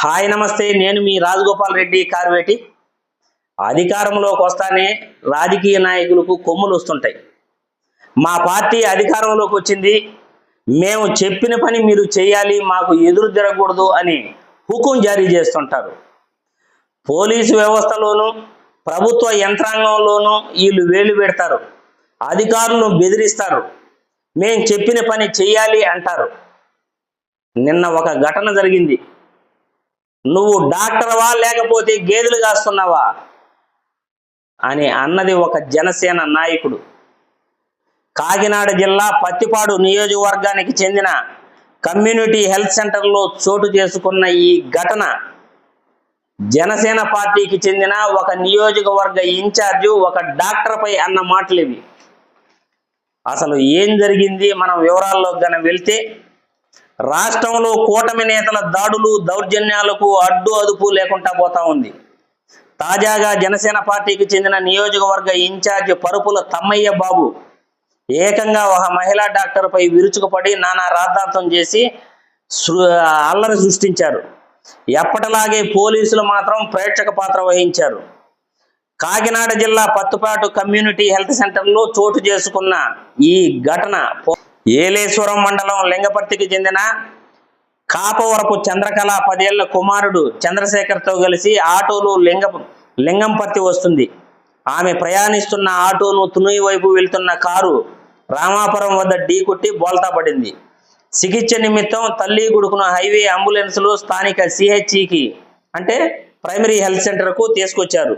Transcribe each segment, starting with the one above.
Hi నమస్తే. నేను మీ రాజగోపాల్ రెడ్డి కార్వేటి. అధికారంలోకి వస్తానే రాజకీయ నాయకులకు కొమ్ములు వస్తుంటాయి. మా పార్టీ అధికారంలోకి వచ్చింది. మేము చెప్పిన పని మీరు చేయాలి మాకు ఎదురు తిరగకూడదు అని హుకుం జారీ చేస్తుంటారు. పోలీసు వ్యవస్థలోనూ ప్రభుత్వ యంత్రాంగంలోనూ వీళ్ళు వేలు పెడతారు. అధికారులను బెదిరిస్తారు. మేం చెప్పిన పని చేయాలి అంటారు. నిన్న ఒక ఘటన జరిగింది. నువ్వు డాక్టర్వా లేకపోతే గేదెలు కాస్తున్నావా? అని అన్నది ఒక జనసేన నాయకుడు. కాకినాడ జిల్లా పత్తిపాడు నియోజకవర్గానికి చెందిన కమ్యూనిటీ హెల్త్ సెంటర్లో చోటు చేసుకున్న ఈ ఘటన జనసేన పార్టీకి చెందిన ఒక నియోజకవర్గ ఇన్ఛార్జు ఒక డాక్టర్పై అన్న మాటలు ఇవి అసలు ఏం జరిగింది? మనం వివరాల్లో కనుక వెళ్తే రాష్ట్రంలో కూటమి నేతల దాడులు దౌర్జన్యాలకు అడ్డు అదుపు లేకుండా పోతా ఉంది. తాజాగా జనసేన పార్టీకి చెందిన నియోజకవర్గ ఇన్ఛార్జ్ పరుపుల తమ్మయ్య బాబు ఏకంగా ఒక మహిళా డాక్టర్పై విరుచుకుపడి నానా రాద్ధాంతం చేసి అల్లరి సృష్టించారు. ఎప్పటిలాగే పోలీసులు మాత్రం ప్రేక్షక పాత్ర వహించారు. కాకినాడ జిల్లా పత్తుపాటు కమ్యూనిటీ హెల్త్ సెంటర్లో చోటు చేసుకున్న ఈ ఘటన ఏలేశ్వరం మండలం లింగపర్తికి చెందిన కాపవరపు చంద్రకళ పదేళ్ళ కుమారుడు చంద్రశేఖర్తో కలిసి ఆటోలో లింగ లింగంపర్తి వస్తుంది. ఆమె ప్రయాణిస్తున్న ఆటోను తునుయి వైపు వెళ్తున్న కారు రామాపురం వద్ద ఢీకొట్టి బోల్తా పడింది. చికిత్స నిమిత్తం తల్లి కొడుకును హైవే అంబులెన్స్లో స్థానిక సిహెచ్ఈకి అంటే ప్రైమరీ హెల్త్ సెంటర్కు తీసుకొచ్చారు.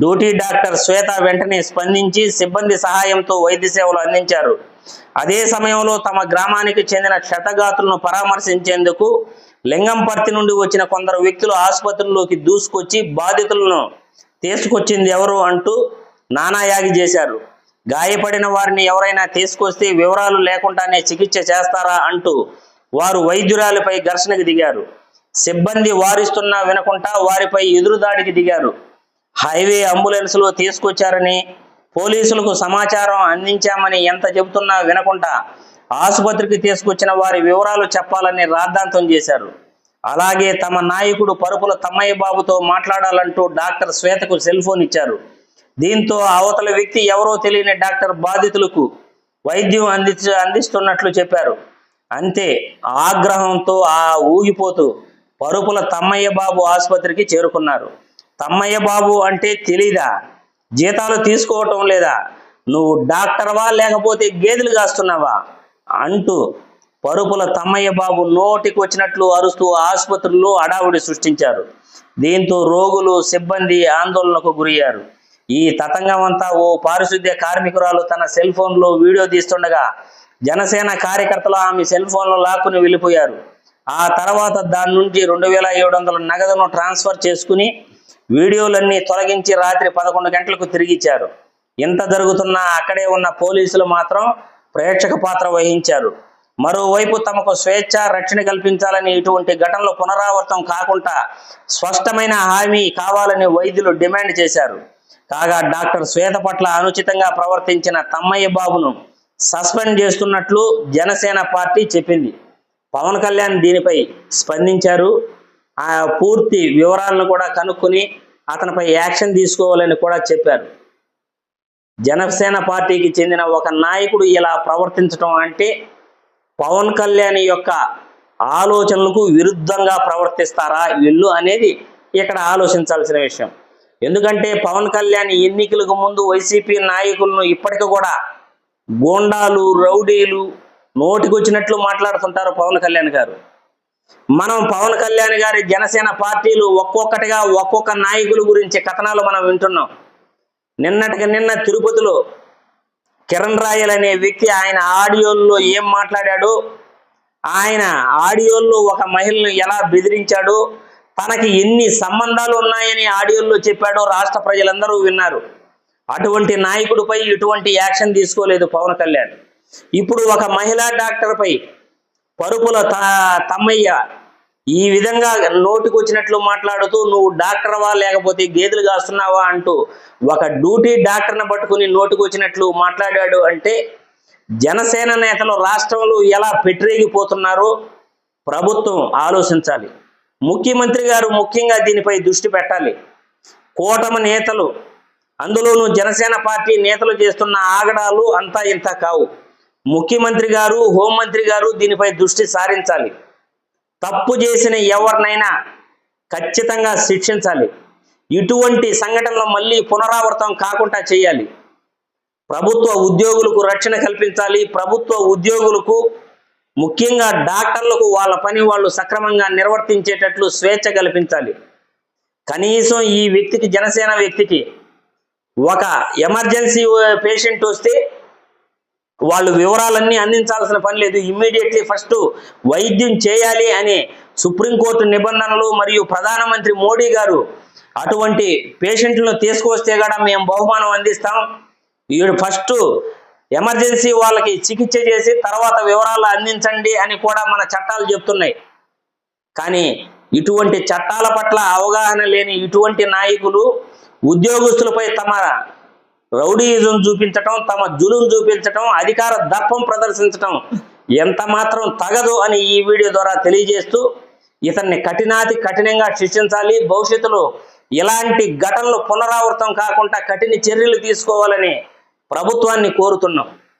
డ్యూటీ డాక్టర్ శ్వేత వెంటనే స్పందించి సిబ్బంది సహాయంతో వైద్య సేవలు అందించారు. అదే సమయంలో తమ గ్రామానికి చెందిన క్షతగాతులను పరామర్శించేందుకు లింగంపర్తి నుండి వచ్చిన కొందరు వ్యక్తులు ఆసుపత్రిలోకి దూసుకొచ్చి బాధితులను తీసుకొచ్చింది ఎవరు అంటూ నానాయాగి చేశారు. గాయపడిన వారిని ఎవరైనా తీసుకొస్తే వివరాలు లేకుండానే చికిత్స చేస్తారా అంటూ వారు వైద్యురాలిపై ఘర్షణకు దిగారు. సిబ్బంది వారిస్తున్నా వినకుండా వారిపై ఎదురుదాడికి దిగారు. హైవే అంబులెన్స్లో తీసుకొచ్చారని పోలీసులకు సమాచారం అందించామని ఎంత చెబుతున్నా వినకుండా ఆసుపత్రికి తీసుకొచ్చిన వారి వివరాలు చెప్పాలని రాద్ధాంతం చేశారు. అలాగే తమ నాయకుడు పరుపుల తమ్మయ్య బాబుతో మాట్లాడాలంటూ డాక్టర్ శ్వేతకు సెల్ ఫోన్ ఇచ్చారు. దీంతో అవతల వ్యక్తి ఎవరో తెలియని డాక్టర్ బాధితులకు వైద్యం అంది అందిస్తున్నట్లు చెప్పారు. అంతే ఆగ్రహంతో ఆ ఊగిపోతూ పరుపుల తమ్మయ్య బాబు ఆసుపత్రికి చేరుకున్నారు. తమ్మయ్య బాబు అంటే తెలీదా? జీతాలు తీసుకోవటం లేదా? నువ్వు డాక్టర్వా లేకపోతే గేదెలు కాస్తున్నావా? అంటూ పరుపుల తమ్మయ్య బాబు నోటికి వచ్చినట్లు అరుస్తూ ఆసుపత్రుల్లో అడావుడి సృష్టించారు. దీంతో రోగులు సిబ్బంది ఆందోళనకు గురయ్యారు. ఈ తతంగం అంతా ఓ పారిశుద్ధ్య కార్మికురాలు తన సెల్ ఫోన్లో వీడియో తీస్తుండగా జనసేన కార్యకర్తలు ఆమె సెల్ ఫోన్లో లాక్కుని వెళ్ళిపోయారు. ఆ తర్వాత దాని నుంచి రెండు వేల ఏడు వందల నగదును ట్రాన్స్ఫర్ చేసుకుని వీడియోలన్నీ తొలగించి రాత్రి పదకొండు గంటలకు తిరిగిచ్చారు. ఇంత జరుగుతున్నా అక్కడే ఉన్న పోలీసులు మాత్రం ప్రేక్షక పాత్ర వహించారు. మరోవైపు తమకు స్వేచ్ఛ రక్షణ కల్పించాలని ఇటువంటి ఘటనలు పునరావృతం కాకుండా స్పష్టమైన హామీ కావాలని వైద్యులు డిమాండ్ చేశారు. కాగా డాక్టర్ శ్వేత పట్ల అనుచితంగా ప్రవర్తించిన తమ్మయ్య బాబును సస్పెండ్ చేస్తున్నట్లు జనసేన పార్టీ చెప్పింది. పవన్ కళ్యాణ్ దీనిపై స్పందించారు. ఆ పూర్తి వివరాలను కూడా కనుక్కొని అతనిపై యాక్షన్ తీసుకోవాలని కూడా చెప్పారు. జనసేన పార్టీకి చెందిన ఒక నాయకుడు ఇలా ప్రవర్తించడం అంటే పవన్ కళ్యాణ్ యొక్క ఆలోచనలకు విరుద్ధంగా ప్రవర్తిస్తారా వీళ్ళు అనేది ఇక్కడ ఆలోచించాల్సిన విషయం. ఎందుకంటే పవన్ కళ్యాణ్ ఎన్నికలకు ముందు వైసీపీ నాయకులను ఇప్పటికి కూడా గోండాలు రౌడీలు నోటికొచ్చినట్లు మాట్లాడుతుంటారు పవన్ కళ్యాణ్ గారు. మనం పవన్ కళ్యాణ్ గారి జనసేన పార్టీలు ఒక్కొక్కటిగా ఒక్కొక్క నాయకుల గురించి కథనాలు మనం వింటున్నాం. నిన్నటికి నిన్న తిరుపతిలో కిరణ్ రాయల్ అనే వ్యక్తి ఆయన ఆడియోల్లో ఏం మాట్లాడాడు? ఆయన ఆడియోల్లో ఒక మహిళను ఎలా బెదిరించాడు? తనకి ఎన్ని సంబంధాలు ఉన్నాయని ఆడియోల్లో చెప్పాడో రాష్ట్ర ప్రజలందరూ విన్నారు. అటువంటి నాయకుడిపై ఇటువంటి యాక్షన్ తీసుకోలేదు పవన్ కళ్యాణ్. ఇప్పుడు ఒక మహిళా డాక్టర్పై పరుపుల తమ్మయ్య. ఈ విధంగా నోటికి వచ్చినట్లు మాట్లాడుతూ నువ్వు డాక్టర్వా? లేకపోతే గేదెలు కాస్తున్నావా? అంటూ ఒక డ్యూటీ డాక్టర్ని పట్టుకుని నోటికి వచ్చినట్లు మాట్లాడాడు అంటే జనసేన నేతలు రాష్ట్రంలో ఎలా పెట్టిరేగిపోతున్నారో ప్రభుత్వం ఆలోచించాలి. ముఖ్యమంత్రి గారు ముఖ్యంగా దీనిపై దృష్టి పెట్టాలి. కూటమి నేతలు అందులోనూ జనసేన పార్టీ నేతలు చేస్తున్న ఆగడాలు అంతా ఇంత కావు. ముఖ్యమంత్రి గారు హోంమంత్రి గారు దీనిపై దృష్టి సారించాలి. తప్పు చేసిన ఎవరినైనా ఖచ్చితంగా శిక్షించాలి. ఇటువంటి సంఘటనలు మళ్ళీ పునరావృతం కాకుండా చేయాలి. ప్రభుత్వ ఉద్యోగులకు రక్షణ కల్పించాలి. ప్రభుత్వ ఉద్యోగులకు ముఖ్యంగా డాక్టర్లకు వాళ్ళ పని వాళ్ళు సక్రమంగా నిర్వర్తించేటట్లు స్వేచ్ఛ కల్పించాలి. కనీసం ఈ వ్యక్తికి జనసేన వ్యక్తికి ఒక ఎమర్జెన్సీ పేషెంట్ వస్తే వాళ్ళు వివరాలన్నీ అందించాల్సిన పని లేదు. ఇమ్మీడియట్లీ ఫస్ట్ వైద్యం చేయాలి అనే సుప్రీంకోర్టు నిబంధనలు మరియు ప్రధానమంత్రి మోడీ గారు అటువంటి పేషెంట్లను తీసుకువస్తే కూడా మేము బహుమానం అందిస్తాం. వీడు ఫస్ట్ ఎమర్జెన్సీ వాళ్ళకి చికిత్స చేసి తర్వాత వివరాలు అందించండి అని కూడా మన చట్టాలు చెప్తున్నాయి. కానీ ఇటువంటి చట్టాల పట్ల అవగాహన లేని ఇటువంటి నాయకులు ఉద్యోగస్తులపై తమ రౌడీయిజం చూపించటం తమ జులుం చూపించటం అధికార దర్పం ప్రదర్శించటం ఎంత మాత్రం తగదు అని ఈ వీడియో ద్వారా తెలియజేస్తూ ఇతన్ని కఠినాతి కఠినంగా శిక్షించాలి. భవిష్యత్తులో ఇలాంటి ఘటనలు పునరావృతం కాకుండా కఠిన చర్యలు తీసుకోవాలని ప్రభుత్వాన్ని కోరుతున్నాం.